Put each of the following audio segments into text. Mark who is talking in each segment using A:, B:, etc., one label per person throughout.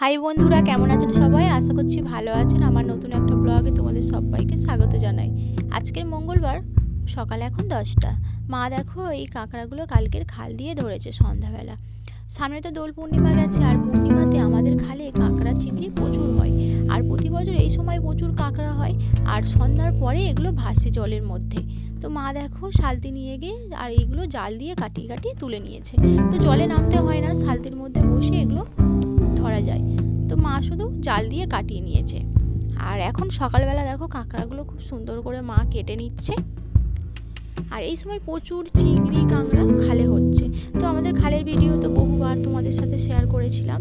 A: High বন্ধুরা, কেমন আছেন সবাই? আশা করছি ভালো আছেন। আমার নতুন একটা ব্লগে তোমাদের সবাইকে স্বাগত জানাই। আজকের মঙ্গলবার, সকাল এখন দশটা। মা দেখো, এই কাঁকড়াগুলো কালকের খাল দিয়ে ধরেছে সন্ধ্যাবেলা। সামনে তো দোল পূর্ণিমা গেছে, আর পূর্ণিমাতে আমাদের খালে কাঁকড়া চিংড়ি প্রচুর হয়। আর প্রতি বছর এই সময় প্রচুর কাঁকড়া হয়, আর সন্ধ্যার পরে এগুলো ভাসে জলের মধ্যে। তো মা দেখো, শালতি নিয়ে গিয়ে, আর এইগুলো জাল দিয়ে কাটিয়ে কাটিয়ে তুলে নিয়েছে। তো জলে নামতে হয় না, শালতির মধ্যে বসে এগুলো মা শুধু জাল দিয়ে কাটিয়ে নিয়েছে। আর এখন সকালবেলা দেখো কাঁকড়াগুলো খুব সুন্দর করে মা কেটে নিচ্ছে। আর এই সময় প্রচুর চিংড়ি, কাঁকড়া খালে হচ্ছে। তো আমাদের খালের ভিডিও তো বহুবার তোমাদের সাথে শেয়ার করেছিলাম।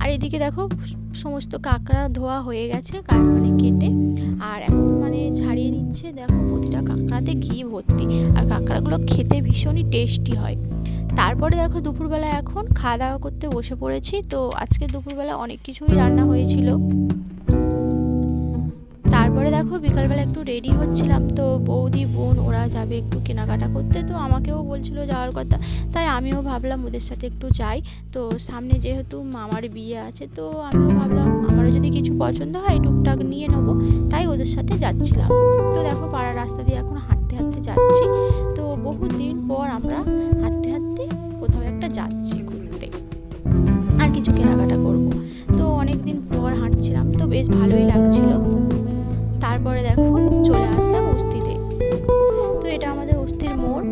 A: আর এদিকে দেখো সমস্ত কাঁকড়া ধোয়া হয়ে গেছে মানে কেটে। আর এখন মানে ছাড়িয়ে নিচ্ছে, দেখো প্রতিটা কাঁকড়াতে ঘি ভর্তি। আর কাঁকড়াগুলো খেতে ভীষণই টেস্টি হয়। তারপরে দেখো দুপুরবেলা এখন খাওয়া দাওয়া করতে বসে পড়েছি। তো আজকে দুপুরবেলা অনেক কিছুই রান্না হয়েছিল। তারপরে দেখো বিকালবেলা একটু রেডি হচ্ছিলাম। তো বৌদি, বোন ওরা যাবে একটু কেনাকাটা করতে। তো আমাকেও বলছিল যাওয়ার কথা। তাই আমিও ভাবলাম ওদের সাথে একটু যাই। তো সামনে যেহেতু মামার বিয়ে আছে, তো আমিও ভাবলাম আমারও যদি কিছু পছন্দ হয় টুকটাক নিয়ে নেব। তাই ওদের সাথে যাচ্ছিলাম। তো দেখো পাড়ার রাস্তা দিয়ে এখন হাঁটতে হাঁটতে যাচ্ছি। তো বহু দিন পর আমরা বেশ ভালোই লাগছিল। তারপরে দেখো চলে আসলাম উস্তিতে তো এটা আমাদের উস্তির মোড়।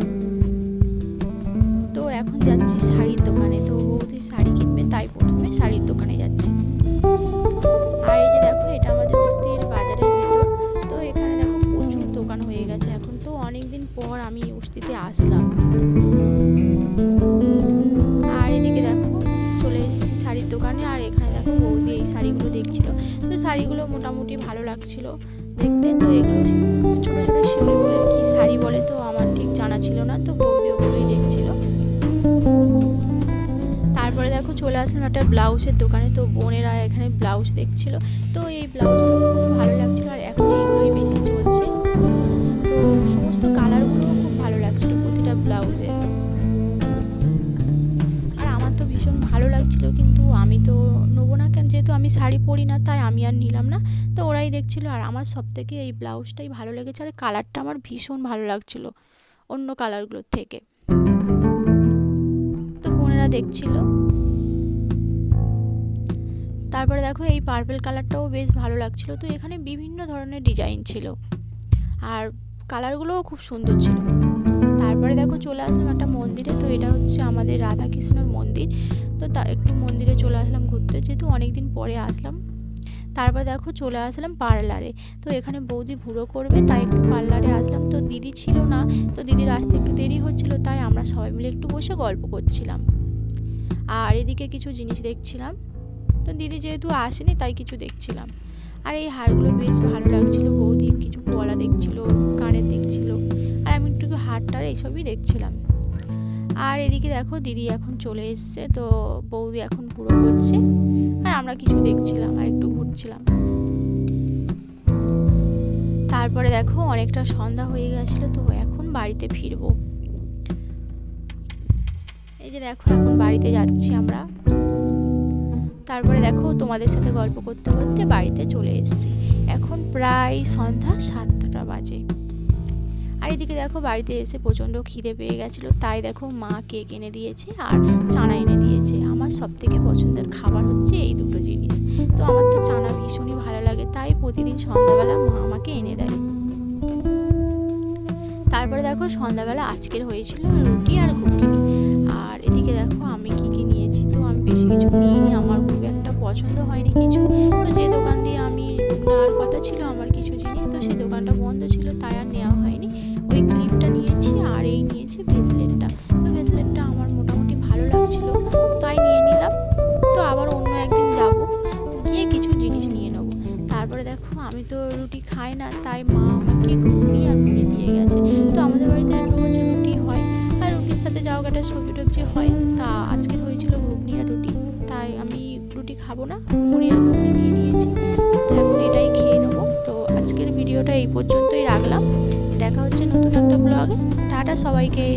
A: তো এখন যাচ্ছি শাড়ির দোকানে। তো বৌদি শাড়ি কিনবে, তাই প্রথমে শাড়ির দোকানে যাচ্ছি। আর এই যে দেখো, এটা আমাদের উস্তির বাজারের ভেতর। তো এখানে দেখো প্রচুর দোকান হয়ে গেছে। এখন তো অনেক দিন পর আমি উস্তিতে আসলাম। দোকানে আর এখানে দেখো বৌদি এই শাড়িগুলো দেখছিল। তো শাড়িগুলো মোটামুটি ভালো লাগছিল দেখতে। তো এগুলো ছোটো ছোটো শিউলি ফুলের কী শাড়ি বলে তো আমার ঠিক জানা ছিল না। তো বৌদি ওগুলোই দেখছিল। তারপরে দেখো চলে আসলাম একটা ব্লাউজের দোকানে। তো বোনেরা এখানে ব্লাউজ দেখছিল। তো এই ব্লাউজগুলো খুবই ভালো লাগছিল আর এখন এইগুলোই বেশি চলছে। তো সমস্ত কালারগুলো আমি শাড়ি পরি না, তাই আমি আর নিলাম না। তো ওরাই দেখছিলো, আর আমার সব থেকে এই ব্লাউজটাই ভালো লেগেছে, আর কালারটা আমার ভীষণ ভালো লাগছিল অন্য কালারগুলোর থেকে। তো বোনেরা দেখছিল। তারপরে দেখো, এই পার্পেল কালারটাও বেশ ভালো লাগছিল। তো এখানে বিভিন্ন ধরনের ডিজাইন ছিল, আর কালারগুলোও খুব সুন্দর ছিল। তারপরে দেখো চলে আসলাম একটা মন্দিরে, তো এটা হচ্ছে আমাদের রাধাকৃষ্ণর মন্দির। তো তা একটু মন্দিরে চলে আসলাম ঘুরতে, যেহেতু অনেক দিন পরে আসলাম। তারপর দেখো চলে আসলাম পার্লারে। তো এখানে বৌদি ভুড়ো করবে, তাই একটু পার্লারে আসলাম। তো দিদি ছিল না, তো দিদির আসতে একটু দেরি হচ্ছিল, তাই আমরা সবাই মিলে একটু বসে গল্প করছিলাম। আর এদিকে কিছু জিনিস দেখছিলাম। তো দিদি যেহেতু আসেনি, তাই কিছু দেখছিলাম। আর এই হারগুলো বেশ ভালো লাগছিল, বৌদি কিছু পলা দেখছিল দেখছিল। এইসবই দেখছিলাম। আর এদিকে দেখো দিদি এখন চলে এসছে, তো বৌদি এখন পুরো করছে, আর আমরা কিছু দেখছিলাম আর একটু ঘুরছিলাম। তারপরে দেখো অনেকটা সন্ধ্যা হয়ে গেছিল, তো এখন বাড়িতে ফিরবো। এই যে দেখো এখন বাড়িতে যাচ্ছি আমরা। তারপরে দেখো তোমাদের সাথে গল্প করতে করতে বাড়িতে চলে এসেছি। এখন প্রায় সন্ধ্যা সাতটা বাজে। আর এদিকে দেখো বাড়িতে এসে প্রচণ্ড খিদে পেয়ে গেছিল, তাই দেখো মা কেক এনে দিয়েছে আর চানা এনে দিয়েছে। আমার সব থেকে পছন্দের খাবার হচ্ছে এই দুটো জিনিস। তো আমার তো চানা ভীষণই ভালো লাগে, তাই প্রতিদিন সন্ধ্যাবেলা মা আমাকে এনে দেয়। তারপরে দেখো সন্ধ্যাবেলা আজকের হয়েছিল রুটি আর ঘুগনি। আর এদিকে দেখো আমি কি কি নিয়েছি, তো আমি বেশি কিছু নিইনি, আমার খুব একটা পছন্দ হয়নি কিছু। তো যে দোকান দিয়ে আমি তাই নিয়ে নিলাম। তো আবার অন্য একদিন যাব। গিয়ে কিছু জিনিস নিয়ে নেব। তারপরে দেখো, আমি তো রুটি খাই না, তাই মা আমাকে ঘুগনি আর মুড়ি দিয়ে গেছে। তো আমাদের বাড়িতে রোজ রুটি হয় আর রুটির সাথে যাও কাটা সবজি টবজি হয়, তা আজকের হয়েছিল ঘুগনি আর রুটি। তাই আমি রুটি খাব না, মুড়ি আর ঘুগনি নিয়ে নিয়েছি। তো এখন এটাই খেয়ে নেব। তো আজকের ভিডিওটা এই পর্যন্তই রাখলাম। দেখা হচ্ছে নতুন একটা ব্লগে। টাটা সবাইকে।